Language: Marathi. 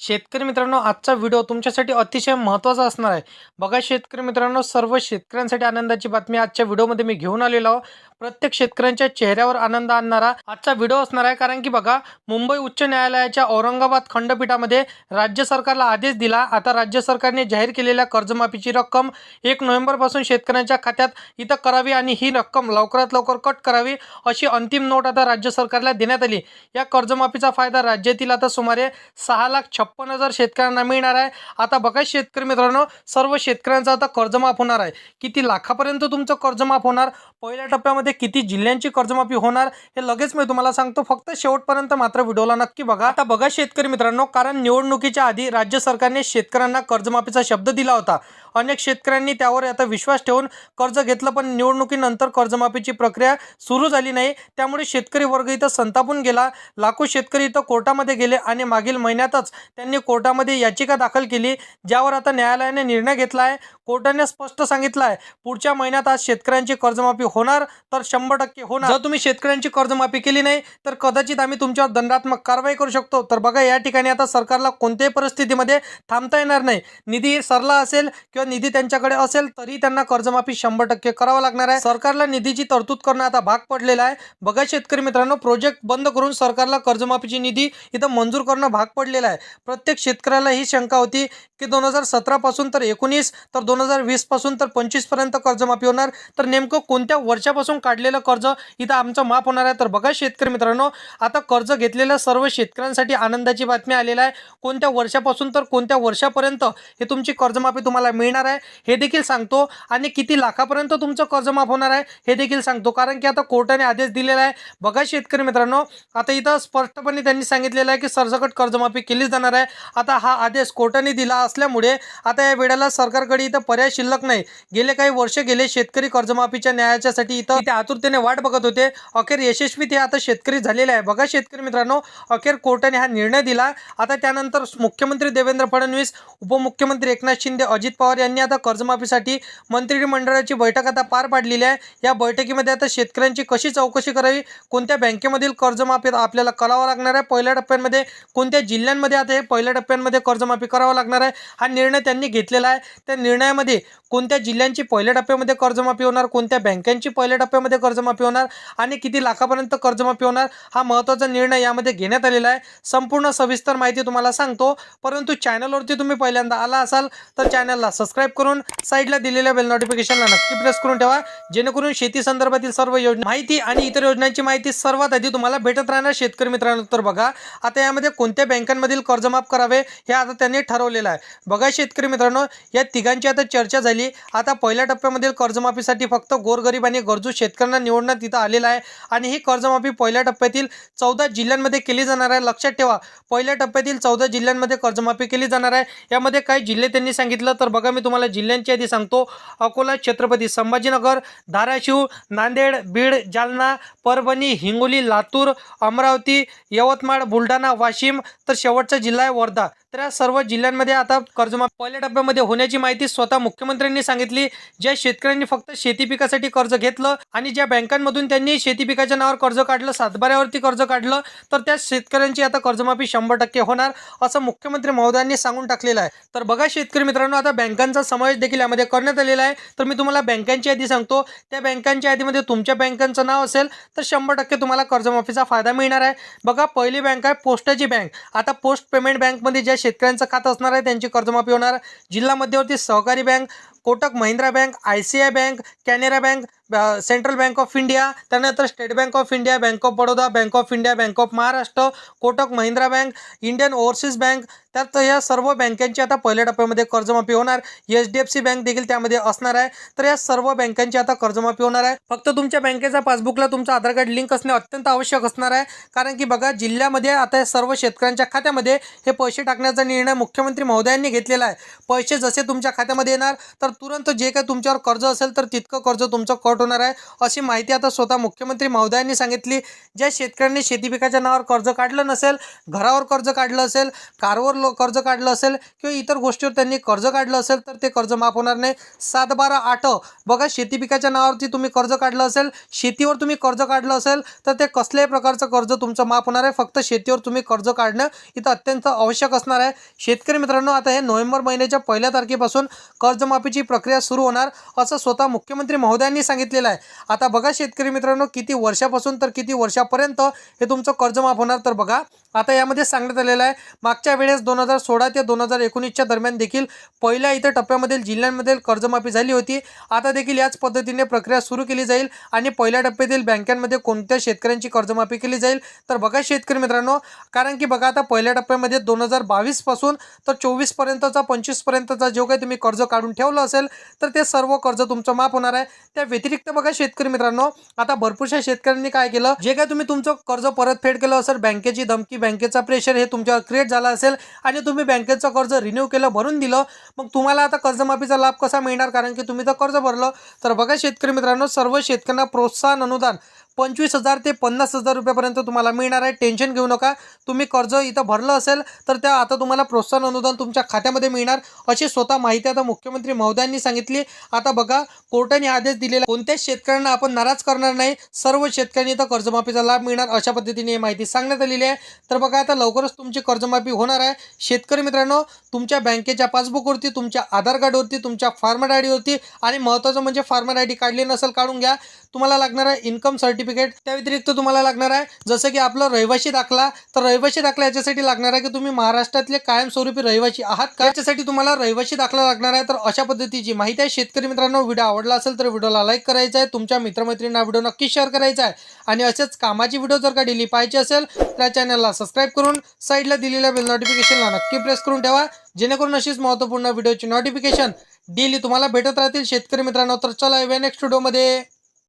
शेतकरी मित्रांनो आजचा व्हिडिओ तुमच्यासाठी अतिशय महत्त्वाचा असणार आहे. बघा शेतकरी मित्रांनो सर्व शेतकऱ्यांसाठी आनंदाची बातमी आजच्या व्हिडिओमध्ये मी घेऊन आलेलो आहो प्रत्येक शेतकऱ्यांच्या चेहऱ्यावर आनंद आणणारा आजचा व्हिडिओ असणार आहे. कारण की बघा मुंबई उच्च न्यायालयाच्या औरंगाबाद खंडपीठामध्ये राज्य सरकारला आदेश दिला. आता राज्य सरकारने जाहीर केलेल्या कर्जमाफीची रक्कम एक नोव्हेंबरपासून शेतकऱ्यांच्या खात्यात इथं करावी आणि ही रक्कम लवकरात लवकर कट करावी अशी अंतिम नोट आता राज्य सरकारला देण्यात आली. या कर्जमाफीचा फायदा राज्यातील आता सुमारे सहा लाख छप्पन हजार शेतकऱ्यांना मिळणार आहे. आता बघा शेतकरी मित्रांनो सर्व शेतकऱ्यांचं आता कर्जमाफ होणार आहे. किती लाखापर्यंत तुमचं कर्जमाफ होणार? पहिल्या टप्प्यामध्ये किती जिल्ह्यांची कर्जमाफी होणार? हे लगेच मी तुम्हाला सांगतो. फक्त शेवटपर्यंत मात्र व्हिडिओला नक्की बघा. आता बघा शेतकरी मित्रांनो कारण निवडणुकीच्या आधी राज्य सरकारने शेतकऱ्यांना कर्जमाफीचा शब्द दिला होता. अनेक शेतकऱ्यांनी त्यावर आता विश्वास ठेवून कर्ज घेतलं पण निवडणुकीनंतर कर्जमाफीची प्रक्रिया सुरू झाली नाही. त्यामुळे शेतकरी वर्ग इथं संतापून गेला. लाखो शेतकरी इथं कोर्टामध्ये गेले आणि मागील महिन्यातच त्यांनी कोर्टामध्ये याचिका दाखल केली ज्यावर आता न्यायालयाने निर्णय घेतला आहे कोर्टाने स्पष्ट सांगितलं आहे पुढच्या महिन्यात आज शेतकऱ्यांची कर्जमाफी होणार तर शंभर टक्के होणार. जर तुम्ही शेतकऱ्यांची कर्जमाफी केली नाही तर कदाचित आम्ही तुमच्यावर दंडात्मक कारवाई करू शकतो. तर बघा या ठिकाणी आता सरकारला कोणत्याही परिस्थितीमध्ये थांबता येणार नाही. निधी सरला असेल किंवा निधी त्यांच्याकडे असेल तरी त्यांना कर्जमाफी शंभर टक्के करावं लागणार आहे. सरकारला निधीची तरतूद करणं आता भाग पडलेला आहे. बघा शेतकरी मित्रांनो प्रोजेक्ट बंद करून सरकारला कर्जमाफीची निधी इथं मंजूर करणं भाग पडलेला आहे. प्रत्येक शेतकऱ्याला ही शंका होती की दोन हजार सतरापासून तर एकोणीस तर दोन हजार वीसपासून तर पंचवीसपर्यंत कर्जमाफी होणार. तर नेमकं कोणत्या वर्षापासून काढलेलं कर्ज? इथं आमचं माफ होणार आहे. तर बघा शेतकरी मित्रांनो आता कर्ज घेतलेल्या सर्व शेतकऱ्यांसाठी आनंदाची बातमी आलेली आहे. कोणत्या वर्षापासून तर कोणत्या वर्षापर्यंत हे तुमची कर्जमाफी तुम्हाला मिळणार आहे हे देखील सांगतो. आणि किती लाखापर्यंत तुमचं कर्जमाफ होणार आहे हे देखील सांगतो. कारण की आता कोर्टाने आदेश दिलेला आहे. बघा शेतकरी मित्रांनो आता इथं स्पष्टपणे त्यांनी सांगितलेलं आहे की सरसकट कर्जमाफी केली जाणार आहे. आता हा आदेश कोर्टाने दिला असल्यामुळे आता या वेळेला सरकारकडे इथं पर्याय शिल्लक नाही. गेले काही वर्ष गेले शेतकरी कर्जमाफीच्या न्यायाच्यासाठी इथं ते आतुरतेने वाट बघत होते. अखेर यशस्वी ते आता शेतकरी झालेले आहे. बघा शेतकरी मित्रांनो अखेर कोर्टाने हा निर्णय दिला. आता त्यानंतर मुख्यमंत्री देवेंद्र फडणवीस उपमुख्यमंत्री एकनाथ शिंदे अजित पवार यांनी आता कर्जमाफीसाठी मंत्रिमंडळाची बैठक आता पार पाडलेली आहे. या बैठकीमध्ये आता शेतकऱ्यांची कशी चौकशी करावी? कोणत्या बँकेमधील कर्जमाफी आपल्याला करावं लागणार आहे? पहिल्या टप्प्यांमध्ये कोणत्या जिल्ह्यांमध्ये आता हे पहिल्या टप्प्यांमध्ये कर्जमाफी करावं लागणार आहे. हा निर्णय त्यांनी घेतलेला आहे. त्या निर्णयामध्ये कोणत्या जिल्ह्यांची पहिल्या टप्प्यामध्ये कर्जमाफी होणार कोणत्या बँकांची पहिल्या टप्प्यामध्ये कर्जमाफी होणार आणि किती लाखापर्यंत कर्जमाफी होणार हा महत्त्वाचा निर्णय यामध्ये घेण्यात आलेला आहे. संपूर्ण सविस्तर माहिती तुम्हाला सांगतो. परंतु चॅनलवरती तुम्ही पहिल्यांदा आला असाल तर चॅनलला सबस्क्राईब करून साईडला दिलेल्या बेल नोटिफिकेशनला नक्की प्रेस करून ठेवा. जेणेकरून शेती संदर्भातील सर्व योजना माहिती आणि इतर योजनांची माहिती सर्वात आधी तुम्हाला भेटत राहणार. शेतकरी मित्रांनो तर बघा आता यामध्ये कोणत्या बँकांमधील कर्ज कर्जमाफ करावे हे आता त्यांनी ठरवलेलं आहे. बघा शेतकरी मित्रांनो या तिघांची आता चर्चा झाली. आता पहिल्या टप्प्यामधील कर्जमाफीसाठी फक्त गोरगरीब आणि गरजू शेतकऱ्यांना निवडण्यात तिथं आलेलं आहे. आणि ही कर्जमाफी पहिल्या टप्प्यातील चौदा जिल्ह्यांमध्ये केली जाणार आहे. लक्षात ठेवा पहिल्या टप्प्यातील चौदा जिल्ह्यांमध्ये कर्जमाफी केली जाणार आहे. यामध्ये काही जिल्हे त्यांनी सांगितलं. तर बघा मी तुम्हाला जिल्ह्यांची यादी सांगतो. अकोला छत्रपती संभाजीनगर धाराशिव नांदेड बीड जालना परभणी हिंगोली लातूर अमरावती यवतमाळ बुलढाणा वाशिम. तर शेवटचा जिल्हा आहे वर्धा तर सर्व जिल्ह्यांमध्ये आता कर्जमाफी पहिल्या टप्प्यामध्ये होण्याची माहिती स्वतः मुख्यमंत्र्यांनी सांगितली. ज्या शेतकऱ्यांनी फक्त शेती पिकासाठी कर्ज घेतलं आणि ज्या बँकांमधून त्यांनी शेती पिकाच्या नावावर कर्ज काढलं सातबाऱ्यावरती कर्ज काढलं तर त्या शेतकऱ्यांची आता कर्जमाफी शंभर टक्के होणार असं मुख्यमंत्री महोदयांनी सांगून टाकलेलं आहे. तर बघा शेतकरी मित्रांनो आता बँकांचा समावेश देखील यामध्ये करण्यात आलेला आहे. तर मी तुम्हाला बँकांची यादी सांगतो. त्या बँकांच्या यादीमध्ये तुमच्या बँकांचं नाव असेल तर शंभर टक्के तुम्हाला कर्जमाफीचा फायदा मिळणार आहे. बघा पहिली बँक आहे पोस्टाची बँक. आता पोस्ट पेमेंट बँकमध्ये ज्या शेतकऱ्यांचं खातं असणार आहे त्यांची कर्जमाफी होणार. जिल्हा मध्यवर्ती सहकारी bank Kotak Mahindra bank I C I bank Canara bank central bank of India त्यानंतर state bank of India bank of Baroda bank of India bank of Maharashtra Kotak Mahindra bank Indian overseas bank त्यात या सर्व बँकांची आता पहिल्या टप्प्यामध्ये कर्जमाफी होणार. H D F C bank देखील त्यामध्ये असणार आहे. तर या सर्व बँकांची आता कर्जमाफी होणार आहे. फक्त तुमच्या बँकेच्या पासबुकला तुमचं आधार कार्ड लिंक असणे अत्यंत आवश्यक असणार आहे. कारण की बघा जिल्ह्यामध्ये आता या सर्व शेतकऱ्यांच्या खात्यामध्ये हे पैसे टाकण्याचा निर्णय मुख्यमंत्री महोदयांनी घेतलेला आहे. पैसे जसे तुमच्या खात्यामध्ये येणार तर तुरंत जे काही तुमच्यावर कर्ज असेल तर तितकं कर्ज तुमचं कट होणार आहे. अशी माहिती आता स्वतः मुख्यमंत्री महोदयांनी सांगितली. ज्या शेतकऱ्यांनी शेती पिकाच्या नावावर कर्ज काढलं नसेल घरावर कर्ज काढलं असेल कारवर लो कर्ज काढलं असेल किंवा इतर गोष्टीवर त्यांनी कर्ज काढलं असेल तर ते कर्ज माफ होणार नाही. सात बारा आठ बघा शेती पिकाच्या नावावरती तुम्ही कर्ज काढलं असेल शेतीवर तुम्ही कर्ज काढलं असेल तर ते कसल्याही प्रकारचं कर्ज तुमचं माफ होणार आहे. फक्त शेतीवर तुम्ही कर्ज काढणं इथं अत्यंत आवश्यक असणार आहे. शेतकरी मित्रांनो आता हे नोव्हेंबर महिन्याच्या पहिल्या तारखेपासून कर्जमाफीची प्रक्रिया सुरू होणार असं स्वतः मुख्यमंत्री महोदयांनी सांगितलं. घेतलेला आहे. आता बघा शेतकरी मित्रांनो किती वर्षापासून तर किती वर्षापर्यंत हे तुमचं कर्जमाफ होणार तर बघा. आता यामध्ये सांगण्यात आलेलं आहे मागच्या वेळेस दोन हजार सोळा ते दोन हजार एकोणीसच्या दरम्यान देखील पहिल्या इथं टप्प्यामधील जिल्ह्यांमधील कर्जमाफी झाली होती. आता देखील याच पद्धतीने प्रक्रिया सुरू केली जाईल आणि पहिल्या टप्प्यातील बँकांमध्ये कोणत्या शेतकऱ्यांची कर्जमाफी केली जाईल? तर बघा शेतकरी मित्रांनो कारण की बघा आता पहिल्या टप्प्यामध्ये दोन हजार बावीसपासून तर चोवीसपर्यंतचा पंचवीसपर्यंतचा जो काही तुम्ही कर्ज काढून ठेवलं असेल तर ते सर्व कर्ज तुमचं माफ होणार आहे. त्या व्यतिरिक्त बघा शेतकरी मित्रांनो आता भरपूरशा शेतकऱ्यांनी काय केलं? जे काय तुम्ही तुमचं कर्ज परतफेड केलं असेल बँकेची धमकी बँकेचा प्रेशर हे तुमच्यावर क्रिएट झाला असेल आणि तुम्ही बँकेचं कर्ज रिन्यू केलं भरून दिलं मग तुम्हाला आता कर्जमाफीचा लाभ कसा मिळणार? कारण की तुम्ही तर कर्ज भरलं. तर बघा शेतकरी मित्रांनो सर्व शेतकऱ्यांना प्रोत्साहन अनुदान पंचवीस हजार ते पन्नास हजार रुपयापर्यंत तुम्हाला मिळणार आहे. टेन्शन घेऊ नका. तुम्ही कर्ज इथं भरलं असेल तर त्या आता तुम्हाला प्रोत्साहन अनुदान तुमच्या खात्यामध्ये मिळणार. अशी स्वतः माहिती आता मुख्यमंत्री महोदयांनी सांगितली. आता बघा कोर्टाने आदेश दिलेला कोणत्याच शेतकऱ्यांना आपण नाराज करणार नाही. सर्व शेतकऱ्यांनी इथं कर्जमाफीचा लाभ मिळणार अशा पद्धतीने ही माहिती सांगण्यात आलेली आहे. तर बघा आता लवकरच तुमची कर्जमाफी होणार आहे. शेतकरी मित्रांनो तुमच्या बँकेच्या पासबुकवरती तुमच्या आधार कार्डवरती तुमच्या फार्मर आय डीवरती आणि महत्त्वाचं म्हणजे फार्मर आय डी काढली नसेल काढून घ्या. तुम्हाला लागणार आहे इन्कम सर्टिफिकेट. त्या व्यतिरिक्त तुम्हाला लागणार आहे जसं की आपलं रहिवाशी दाखला तर रहिवाशी दाखला याच्यासाठी लागणार आहे की तुम्ही महाराष्ट्रातले कायमस्वरूपी रहिवाशी आहात का? याच्यासाठी तुम्हाला रहिवाशी दाखला लागणार आहे तर अशा पद्धतीची माहिती आहे. शेतकरी मित्रांनो व्हिडिओ आवडला असेल तर व्हिडिओला लाईक करायचा आहे. तुमच्या मित्रमैत्रिणींना व्हिडिओ नक्की शेअर करायचा आहे. आणि असेच कामाची व्हिडिओ जर का डेली पाहिजे असेल तर चॅनलला सबस्क्राईब करून साईडला दिलेल्या बेल नोटिफिकेशनला नक्की प्रेस करून ठेवा. जेणेकरून अशीच महत्त्वपूर्ण व्हिडिओची नोटिफिकेशन डेली तुम्हाला भेटत राहतील. शेतकरी मित्रांनो तर चला नेक्स्ट व्हिडिओमध्ये